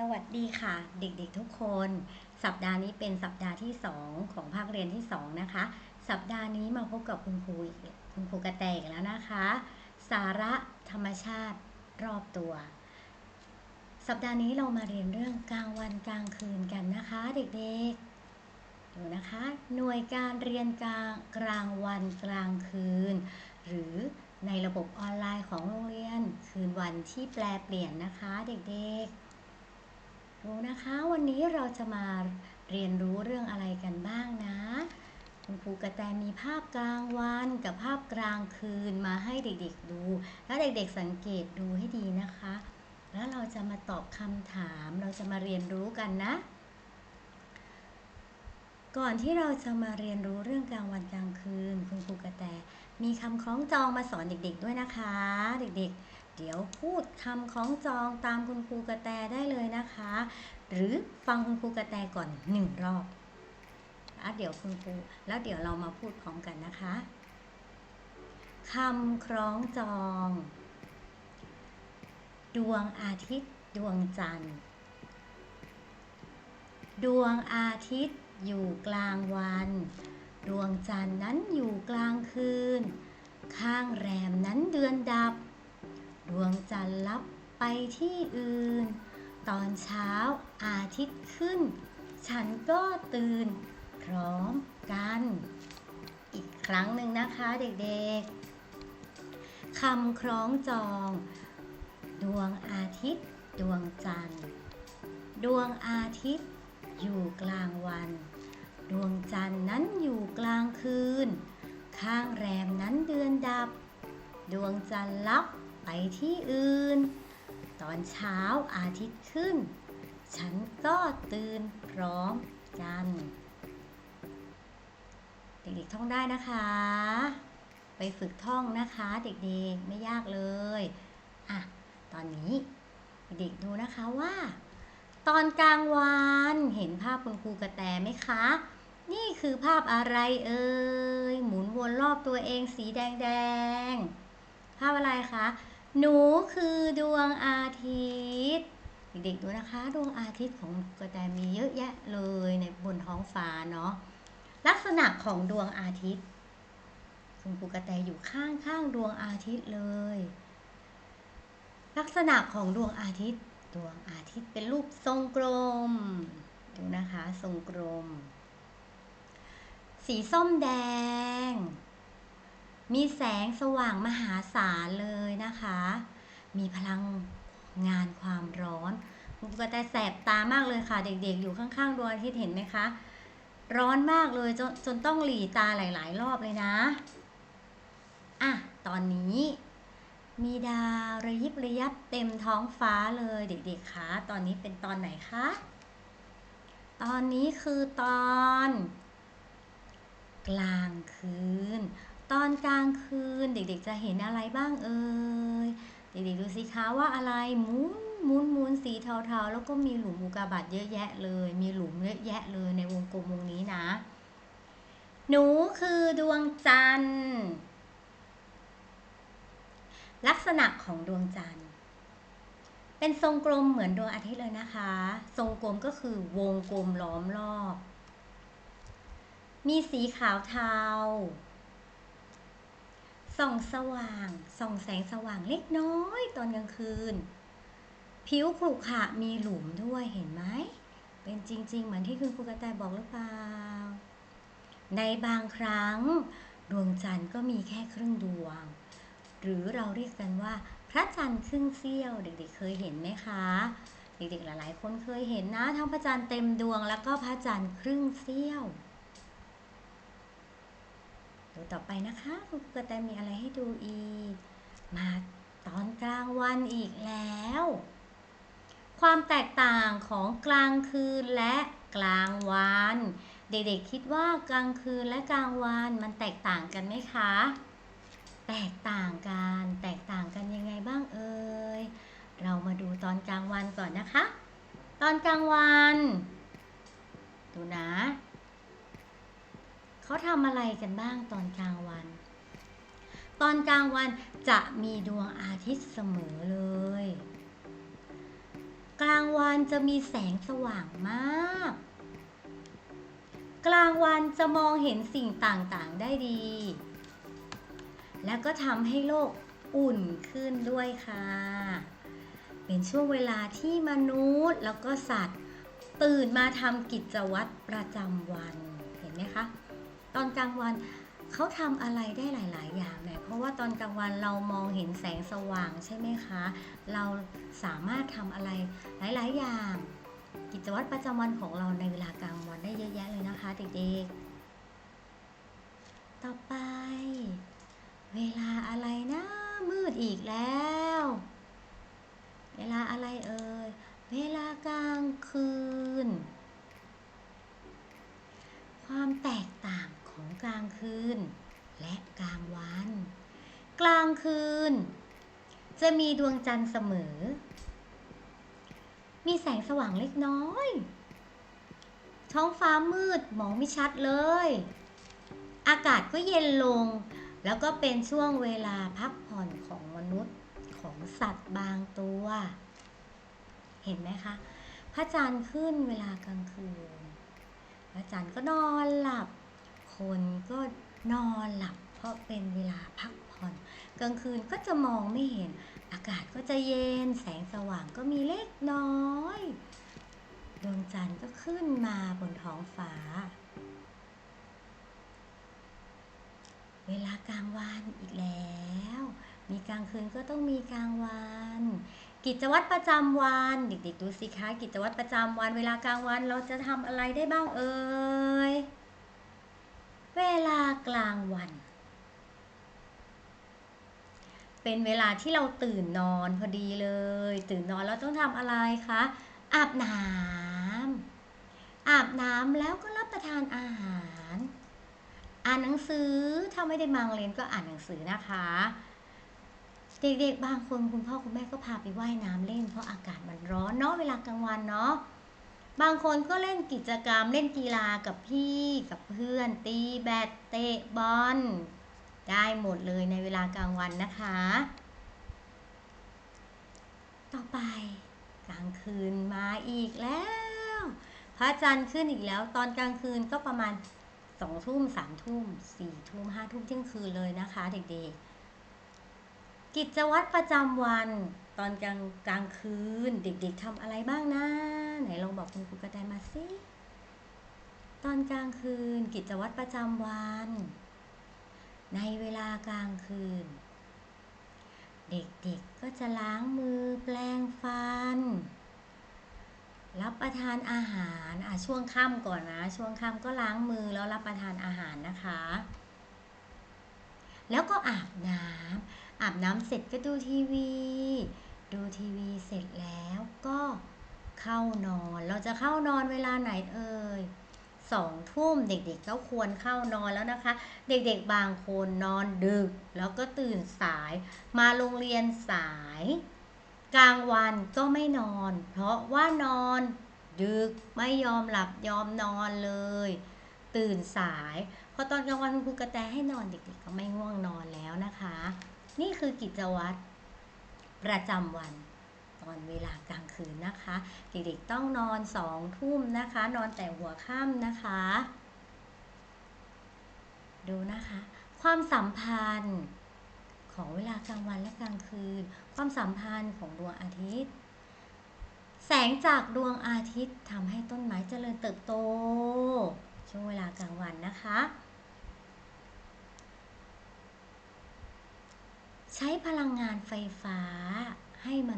สวัสดีค่ะ เด็กๆทุกคน สัปดาห์นี้เป็นสัปดาห์ที่ 2 ของภาคเรียนที่ 2 นะคะ สัปดาห์นี้มาพบกับคุณครูคุณครูกระแตอีกแล้วนะคะ สาระธรรมชาติรอบตัว สัปดาห์นี้เรามาเรียนเรื่องกลางวันกลางคืนกันนะคะ เด็กๆดูนะคะ หน่วยการเรียนกลางกลางวันกลางคืน หรือในระบบออนไลน์ของโรงเรียน คืนวันที่แปลเปลี่ยนนะคะ เด็กๆ ดูนะคะ วันนี้เราจะมาเรียนรู้เรื่องอะไรกันบ้างนะ คุณครูกระแตมีภาพกลางวันกับภาพกลางคืนมาให้เด็กๆดู แล้วเด็กๆสังเกตดูให้ดีนะคะ แล้วเราจะมาตอบคำถามเราจะมาเรียนรู้กันนะ ก่อนที่เราจะมาเรียนรู้เรื่องกลางวันกลางคืน คุณครูกระแตมีคำคล้องจองมาสอนเด็กๆด้วยนะคะ เด็กๆ เดี๋ยวพูดคำคล้องจองตามคุณครูกระแตได้เลยนะคะ หรือฟังคุณครูกระแตก่อนหนึ่งรอบแล้วเดี๋ยวคุณครูแล้วเดี๋ยวเรามาพูดพร้อมกันนะคะคำคล้องจอง ดวงอาทิตย์ ดวงจันทร์ ดวงอาทิตย์อยู่กลางวัน ดวงจันทร์นั้นอยู่กลางคืน ข้างแรมนั้นเดือนดับ ดวงจันทร์ลับไปที่อื่น ตอนเช้าอาทิตย์ขึ้น ฉันก็ตื่น พร้อมกัน อีกครั้งหนึ่งนะคะเด็กๆคำคล้องจอง ดวงอาทิตย์ ดวงจันทร์ ดวงอาทิตย์ อยู่กลางวัน ดวงจันทร์นั้นอยู่กลางคืน ข้างแรมนั้นเดือนดับ ดวงจันทร์ลับ ไปที่อื่น ตอนเช้าอาทิตย์ขึ้น ฉันก็ตื่นพร้อมกัน เด็กๆท่องได้นะคะ ไปฝึกท่องนะคะเด็กๆไม่ยากเลยอะตอนนี้เด็กดูนะคะว่า ตอนกลางวันเห็นภาพคุณครูกระแตไหมคะ นี่คือภาพอะไรเอ่ยหมุนวนรอบตัวเองสีแดงๆภาพอะไรคะ หนูคือดวงอาทิตย์ เด็กๆดูนะคะ ดวงอาทิตย์ของกระแตมีเยอะแยะเลยในบนท้องฟ้าเนาะลักษณะของดวงอาทิตย์คุณครูกระแตอยู่ข้างๆดวงอาทิตย์เลย ลักษณะของดวงอาทิตย์ ดวงอาทิตย์เป็นรูปทรงกลมดูนะคะ ทรงกลม สีส้มแดง มีแสงสว่างมหาศาลเลยนะคะ มีพลังงานความร้อนคุณกระแตแสบตามากเลยค่ะ เด็กๆ อยู่ข้างๆดวงอาทิตย์เห็นไหมคะ ร้อนมากเลยจนจนต้องหลีตาหลายๆ รอบเลยนะอะตอนนี้มีดาวระยิบระยับเต็มท้องฟ้าเลยเด็กๆคะตอนนี้เป็นตอนไหนคะ ตอนนี้คือตอน กลางคืน ตอนกลางคืนเด็กๆจะเห็นอะไรบ้างเอ่ยเด็กๆดูสิคะว่าอะไรหมุนหมุนหมุนสีเทาๆ แล้วก็มีหลุมอุกกาบาตเยอะแยะเลย มีหลุมเยอะแยะเลยในวงกลมวงนี้นะ หนูคือดวงจันทร์ ลักษณะของดวงจันทร์ เป็นทรงกลมเหมือนดวงอาทิตย์เลยนะคะ ทรงกลมก็คือวงกลมล้อมรอบ มีสีขาวเทา ส่องสว่าง ส่องแสงสว่างเล็กน้อยตอนกลางคืน ผิวขรุขระมีหลุมด้วยเห็นไหม เป็นจริง ๆ เหมือนที่คุณครูกระแตบอกหรือเปล่า ในบางครั้ง ดวงจันทร์ก็มีแค่ครึ่งดวง หรือเราเรียกกันว่า พระจันทร์ครึ่งเสี้ยว เด็กๆเคยเห็นไหมคะเด็กๆหลายๆคนเคยเห็นนะทั้งพระจันทร์เต็มดวงแล้วก็พระจันทร์ครึ่งเสี้ยว ดูต่อไปนะคะคุณครูกระแตมีอะไรให้ดูอีก มาตอนกลางวันอีกแล้ว ความแตกต่างของกลางคืนและกลางวัน เด็กๆคิดว่ากลางคืนและกลางวันมันแตกต่างกันไหมคะ แตกต่างกัน แตกต่างกันยังไงบ้างเอ่ย เรามาดูตอนกลางวันก่อนนะคะ ตอนกลางวัน ดูนะ เขาทำอะไรกันบ้างตอนกลางวัน ตอนกลางวันจะมีดวงอาทิตย์เสมอเลย กลางวันจะมีแสงสว่างมาก กลางวันจะมองเห็นสิ่งต่างๆได้ดี แล้วก็ทำให้โลกอุ่นขึ้นด้วยค่ะ เป็นช่วงเวลาที่มนุษย์แล้วก็สัตว์ ตื่นมาทำกิจวัตรประจำวัน เห็นไหมคะ ตอนกลางวันเขาทำอะไรได้หลาย ๆ อย่างเนี่ยเพราะว่าตอนกลางวันเรามองเห็นแสงสว่างใช่ไหมคะ เราสามารถทำอะไรหลาย ๆ อย่าง กิจวัตรประจำวันของเราในเวลากลางวันได้เยอะแยะเลยนะคะเด็กๆ ต่อไป เวลาอะไรนะ มืดอีกแล้ว เวลาอะไรเอ่ย เวลากลางคืน ความแตกต่างของ กลางคืน และกลางวัน กลางคืน จะมีดวงจันทร์เสมอ มีแสงสว่างเล็กน้อย ท้องฟ้ามืดมองไม่ชัดเลย อากาศก็เย็นลง แล้วก็เป็นช่วงเวลาพักผ่อนของมนุษย์ของสัตว์บางตัว เห็นไหมคะพระจันทร์ขึ้นเวลากลางคืน พระจันทร์ก็นอนหลับ คนก็นอนหลับเพราะเป็นเวลาพักผ่อน กลางคืนก็จะมองไม่เห็น อากาศก็จะเย็นแสงสว่างก็มีเล็กน้อยดวงจันทร์ก็ขึ้นมาบนท้องฟ้า เวลากลางวันอีกแล้ว มีกลางคืนก็ต้องมีกลางวัน กิจวัตรประจำวัน เด็กๆดูสิคะ กิจวัตรประจำวัน เวลากลางวันเราจะทำอะไรได้บ้างเอ่ย กลางวัน เป็นเวลาที่เราตื่นนอนพอดีเลย ตื่นนอนแล้วต้องทำอะไรคะ อาบน้ำอาบน้ำแล้วก็รับประทานอาหาร อ่านหนังสือถ้าไม่ได้มาโรงเรียนก็อ่านหนังสือนะคะ เด็กๆบางคนคุณพ่อคุณแม่ก็พาไปว่ายน้ำเล่นเพราะอากาศมันร้อนเนาะเวลากลางวันเนาะ บางคนก็เล่นกิจกรรมเล่นกีฬากับพี่กับเพื่อน ตีแบดเตะบอลได้หมดเลยในเวลากลางวันนะคะ ต่อไปกลางคืนมาอีกแล้ว พระจันทร์ขึ้นอีกแล้ว ตอนกลางคืนก็ประมาณสองทุ่มสามทุ่มสี่ทุ่มห้าทุ่มเที่ยงคืนเลยนะคะ เด็กๆ กิจวัตรประจำวัน ตอนกลางกลางคืน เด็กๆทำอะไรบ้างนะ ไหนลองบอกคุณครูกระแตมาสิ ตอนกลางคืนกิจวัตรประจำวัน ในเวลากลางคืน เด็กๆก็จะล้างมือแปลงฟัน รับประทานอาหารอะช่วงค่ำก่อนนะ ช่วงค่ำก็ล้างมือแล้วรับประทานอาหารนะคะ แล้วก็อาบน้ำอาบน้ำเสร็จก็ดูทีวี ดูทีวีเสร็จแล้วก็ เข้านอน เราจะเข้านอนเวลาไหนเอ่ยสองทุ่มเด็กๆก็ควรเข้านอนแล้วนะคะ เด็กๆบางคนนอนดึก แล้วก็ตื่นสาย มาโรงเรียนสาย กลางวันก็ไม่นอน เพราะว่านอนดึกไม่ยอมหลับยอมนอนเลย ตื่นสายพอตอนกลางวันคุณครูกระแตให้นอนเด็กๆก็ไม่ง่วงนอนแล้วนะคะ นี่คือกิจวัตรประจำวัน อนเวลากลางคืนนะคะ เด็กๆต้องนอนสองทุ่มนะคะ นอนแต่หัวค่ำนะคะ ดูนะคะ ความสัมพันธ์ของเวลากลางวันและกลางคืน ความสัมพันธ์ของดวงอาทิตย์ แสงจากดวงอาทิตย์ทำให้ต้นไม้เจริญเติบโต ช่วงเวลากลางวันนะคะ ใช้พลังงานไฟฟ้าให้มนุษย์ได้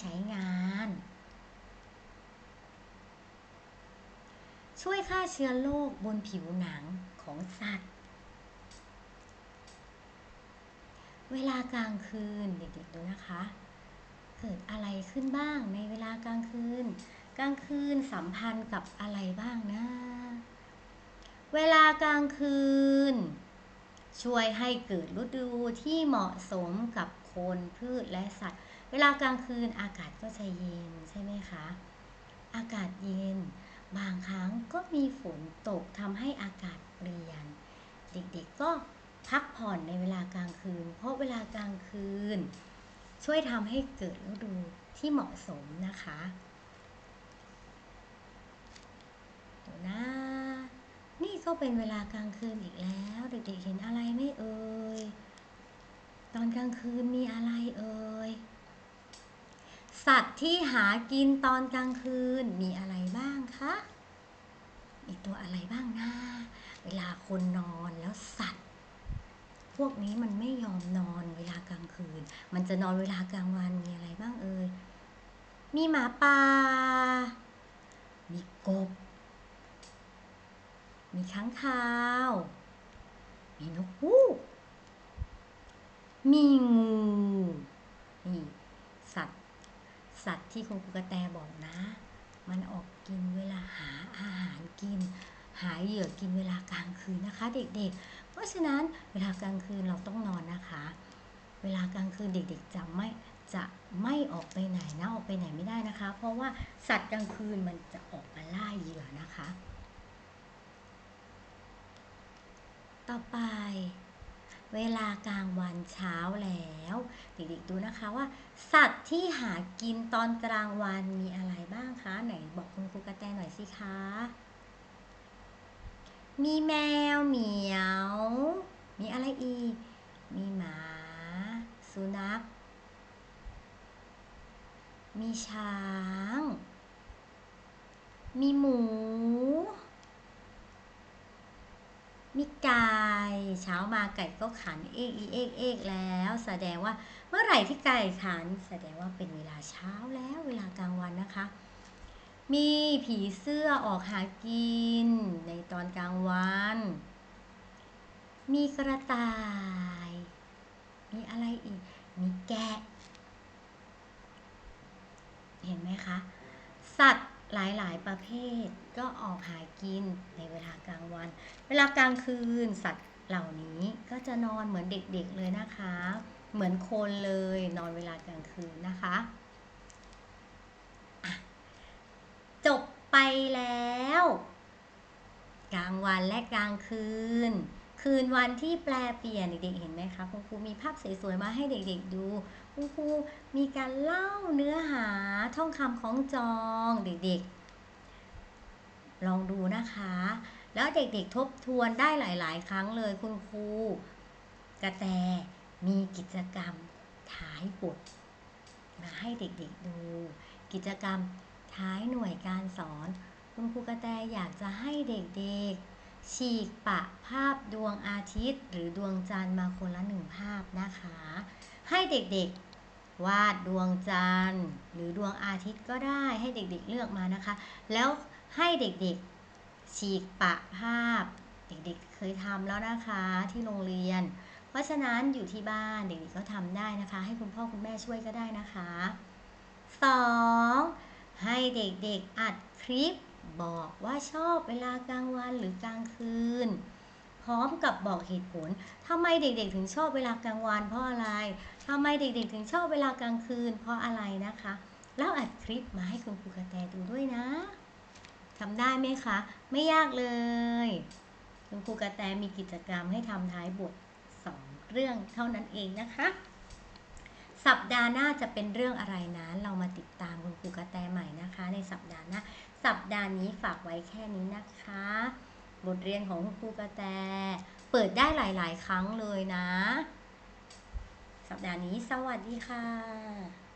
ใช้งาน ช่วยฆ่าเชื้อโรคบนผิวหนังของสัตว์ เวลากลางคืนเด็กๆดูนะคะ เกิดอะไรขึ้นบ้างในเวลากลางคืน กลางคืนสัมพันธ์กับอะไรบ้างนะ เวลากลางคืน ช่วยให้เกิดฤดูที่เหมาะสมกับคนพืชและสัตว์ เวลากลางคืนอากาศก็จะเย็นใช่ไหมคะ อากาศเย็น บางครั้งก็มีฝนตกทำให้อากาศเปลี่ยน เด็กๆก็พักผ่อนในเวลากลางคืน เพราะเวลากลางคืน ช่วยทำให้เกิดฤดูที่เหมาะสมนะคะดูนะ นี่ก็เป็นเวลากลางคืนอีกแล้ว เด็กๆเห็นอะไรไหม่เอ่ย ตอนกลางคืนมีอะไรเอ่ย สัตว์ที่หากินตอนกลางคืนมีอะไรบ้างคะ มีตัวอะไรบ้างนะเวลาคนนอนแล้วสัตว์ พวกนี้มันไม่ยอมนอนเวลากลางคืน มันจะนอนเวลากลางวันมีอะไรบ้างเอ่ย มีหมาป่า มีกบ มีค้างคาว มีนกฮูก มีงูนี่สัตว์ สัตว์ที่คุณครูกระแตบอกนะ มันออกกินเวลาหาอาหารกิน หาเหยื่อกินเวลากลางคืนนะคะ เด็กๆ เพราะฉะนั้นเวลากลางคืนเราต้องนอนนะคะ เวลากลางคืนเด็กๆจะไม่จะไม่ออกไปไหนนะออกไปไหนไม่ได้นะคะ เพราะว่าสัตว์กลางคืนมันจะออกมาล่าเหยื่อนะคะ ต่อไป เวลากลางวันเช้าแล้ว เด็กๆดูนะคะว่า สัตว์ที่หากินตอนกลางวันมีอะไรบ้างคะ ไหนบอกคุณครูกระแตหน่อยสิคะ มีแมวเหมียว มีอะไรอีก มีหมา สุนัข มีช้าง มีหมู มีไก่เช้ามาไก่ก็ขันเอกอีเอกเอกแล้ว แสดงว่าเมื่อไหร่ที่ไก่ขัน แสดงว่าเป็นเวลาเช้าแล้วเวลากลางวันนะคะ มีผีเสื้อออกหากินในตอนกลางวัน มีกระต่าย มีอะไรอีก มีแกะ เห็นไหมคะ สัตว์ หลายๆ ประเภทก็ออกหากินในเวลากลางวัน เวลากลางคืนสัตว์เหล่านี้ก็จะนอนเหมือนเด็กๆเลยนะคะ เหมือนคนเลยนอนเวลากลางคืนนะคะะจบไปแล้ว กลางวันและกลางคืน คืนวันที่แปลเปลี่ยนเด็กๆเห็นไหมคะคุณครูมีภาพสวยๆมาให้เด็กๆดูคุณครูมีการเล่าเนื้อหาท่องคำของจองเด็กๆ ลองดูนะคะ แล้วเด็กๆทบทวนได้หลายๆ ครั้งเลยคุณครูกระแตมีกิจกรรมท้ายบทมาให้เด็กๆดู กิจกรรมท้ายหน่วยการสอน คุณครูกระแตอยากจะให้เด็กๆ ฉีกปะภาพดวงอาทิตย์ หรือดวงจันทร์มาคนละหนึ่งภาพนะคะ ให้เด็กๆวาดดวงจันทร์ หรือดวงอาทิตย์ก็ได้ให้เด็กๆเลือกมานะคะ แล้วให้เด็กๆฉีกปะภาพ เด็กๆเคยทำแล้วนะคะที่โรงเรียน เพราะฉะนั้นอยู่ที่บ้านเด็กๆก็ทำได้นะคะ ให้คุณพ่อคุณแม่ช่วยก็ได้นะคะ 2. ให้เด็กๆอัดคลิป บอกว่าชอบเวลากลางวันหรือกลางคืน พร้อมกับบอกเหตุผลทำไมเด็กๆ ถึงชอบเวลากลางวันเพราะอะไรทำไมเด็กๆ ถึงชอบเวลากลางคืน เพราะอะไรนะคะแล้วอัดคลิปมาให้คุณครูกระแตดูด้วยนะทำได้ไหมคะ ไม่ยากเลย คุณครูกระแตมีกิจกรรมให้ทำท้ายบทสองเรื่องเท่านั้นเองนะคะ สัปดาห์หน้าจะเป็นเรื่องอะไรนะเรามาติดตามคุณครูกระแตใหม่นะคะ ในสัปดาห์หน้าสัปดาห์นี้ฝากไว้แค่นี้นะคะ บทเรียนของคุณครูกระแต เปิดได้หลาย ๆ ครั้งเลยนะ สัปดาห์นี้สวัสดีค่ะ